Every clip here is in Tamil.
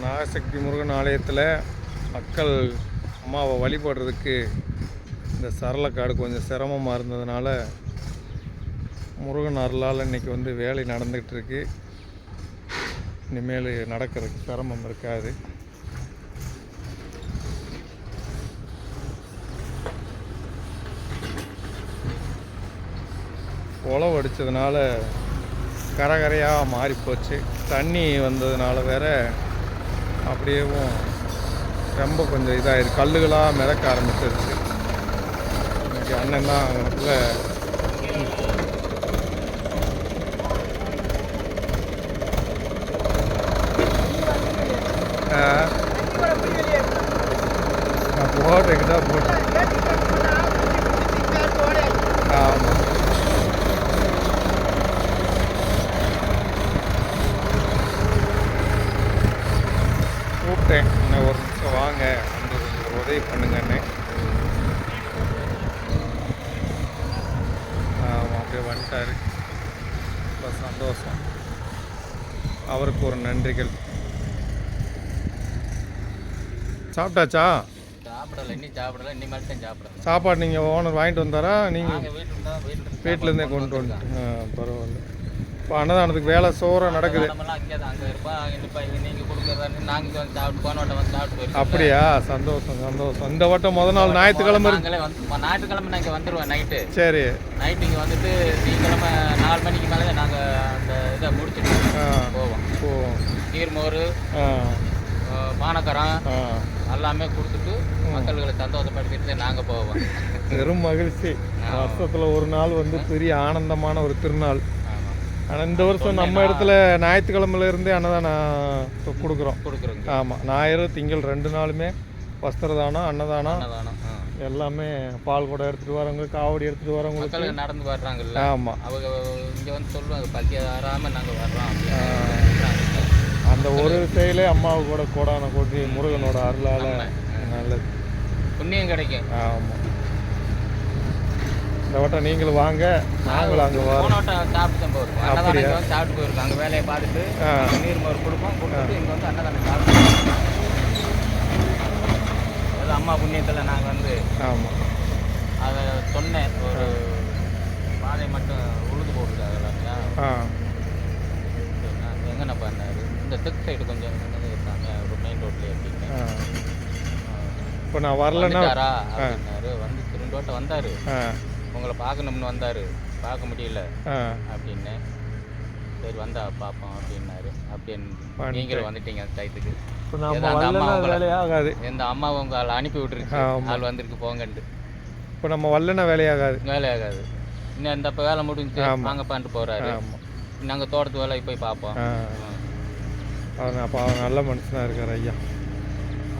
நாகசக்தி முருகன் ஆலயத்தில் மக்கள் அம்மாவை வழிபடுறதுக்கு இந்த சரளக்காடு கொஞ்சம் சிரமமாக இருந்ததுனால முருகன் அருளால் இன்னைக்கு வந்து வேலை நடந்துக்கிட்டு இருக்கு இனிமேல் நடக்கிறதுக்கு சிரமம் இருக்காது. உழவு அடித்ததுனால கரகரையாக மாறி போச்சு தண்ணி வந்ததுனால வேற அப்படியேவும் ரொம்ப கொஞ்சம் இதாகிடுது கல்லுகளாக மிதக்க ஆரம்பிச்சிருச்சு. இன்னைக்கு அண்ணன் தான் அங்கனக்குள்ள நான் போட்டுக்கு தான் போட்டேன் ஆமாம் இன்னும் நிமிஷம் வாங்க வந்து கொஞ்சம் உதவி பண்ணுங்கன்னு. அப்படியே வந்துட்டாரு. ரொம்ப சந்தோஷம். அவருக்கு ஒரு நன்றிகள். சாப்பிட்டாச்சா? சாப்பிடல இன்னும் சாப்பிடல தான் சாப்பிடணும் சாப்பாடு நீங்கள் ஓனர் வாங்கிட்டு வந்தாரா? நீங்கள் வீட்டிலேருந்தே கொண்டு வந்து பரவாயில்ல. இப்போ அன்னதானத்துக்கு வேலை சோறாக நடக்குது. நீங்கள் நாங்கள் அப்படியா? சந்தோஷம் சந்தோஷம். இந்த வட்டம் முத நாள் ஞாயிற்றுக்கிழமை நாங்களே ஞாயிற்றுக்கிழமை நான் இங்கே வந்துடுவேன் நைட்டு சரி. நைட்டு இங்கே வந்துட்டு திங்கக்கிழமை நாலு மணிக்கு மேலே நாங்கள் அந்த இதை முடிச்சுட்டு போவோம். ஓ நீர்மோர் பானக்கரம் எல்லாமே கொடுத்துட்டு மக்கள்களை சந்தோஷப்படுத்திட்டு நாங்கள் போவோம். பெரும் மகிழ்ச்சி. வருஷத்தில் ஒரு நாள் வந்து பெரிய ஆனந்தமான ஒரு திருநாள். ஆனால் இந்த வருஷம் நம்ம இடத்துல ஞாயிற்றுக்கிழமையில இருந்தே அன்னதானம் கொடுக்குறோம். கொடுக்குறோங்க ஆமாம் ஞாயிறு திங்கள் ரெண்டு நாளுமே வஸ்திரதானம் அன்னதானம். எல்லாமே பால் குடம் எடுத்துகிட்டு வரவங்க காவடி எடுத்துகிட்டு மக்களுக்கு நடந்து வர்றாங்கல்ல? ஆமாம் அவங்க இங்கே வந்து சொல்லுவாங்க பசிய வராமல் நாங்கள் வர்றோம் அந்த ஒரு செயலே அம்மாவு கூட கோடான கோட்டி முருகனோட அருளால் நல்லது. புண்ணியம் கிடைக்கும். ஆமாம் இந்த வட்டம் நீங்களும் வாங்க நாங்களும் அங்கே வரோம். வட்டம் சாப்பிட்டு தான் போயிருக்கோம் அன்னதானம் இங்கே வந்து சாப்பிட்டு போயிருக்கோம் அங்கே வேலையை பார்த்துட்டு நீர் மோர் கொடுப்போம். கொடுத்துட்டு இங்கே வந்து அன்னதானம் சாப்பிட்டு அம்மா புண்ணியத்தில் நாங்கள் வந்து ஆமாம் அதை சொன்னேன் ஒரு பாதை மட்டும் உழுது போட்டுருக்காங்க எங்கண்ணா பண்ணாரு? இந்த தெற்கு சைடு கொஞ்சம் இருக்காங்க. ஒரு மெயின் ரோட்லேயே அப்படின்னு. இப்போ நான் வரலன்னா அப்படின்னாரு. வந்து ரெண்டு வட்டம் வந்தாரு. உங்களை பார்க்கணும்னு வந்தாரு. பார்க்க முடியல. அப்படின்னு. சரி வந்தா பார்ப்போம் அப்படின்னாரு. அப்படின்னு நீங்களும் வந்துட்டீங்க அந்த டயத்துக்கு. அம்மா வேலையாகாது. எந்த அம்மா உங்களை அனுப்பி விட்டுருச்சு. ஆமா. ஆள் வந்திருக்கு போங்கன்ட்டு. இப்போ நம்ம வரலன்னா வேலையாகாது. வேலை ஆகாது இன்னும் இந்த இப்போ வேலை முடிஞ்சு ஆமா. வாங்க பண்ணிட்டு போறாரு. ஆமாம் நாங்கள் தோட்டத்து வேலைக்கு போய் பார்ப்போம். அவர் அப்போ அவர் நல்ல மனுஷனாக இருக்கார் ஐயா.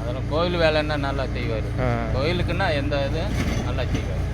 அதெல்லாம் கோயில் வேலைன்னா நல்லா செய்வார். கோயிலுக்குன்னா எந்த இது? நல்லா செய்வார்.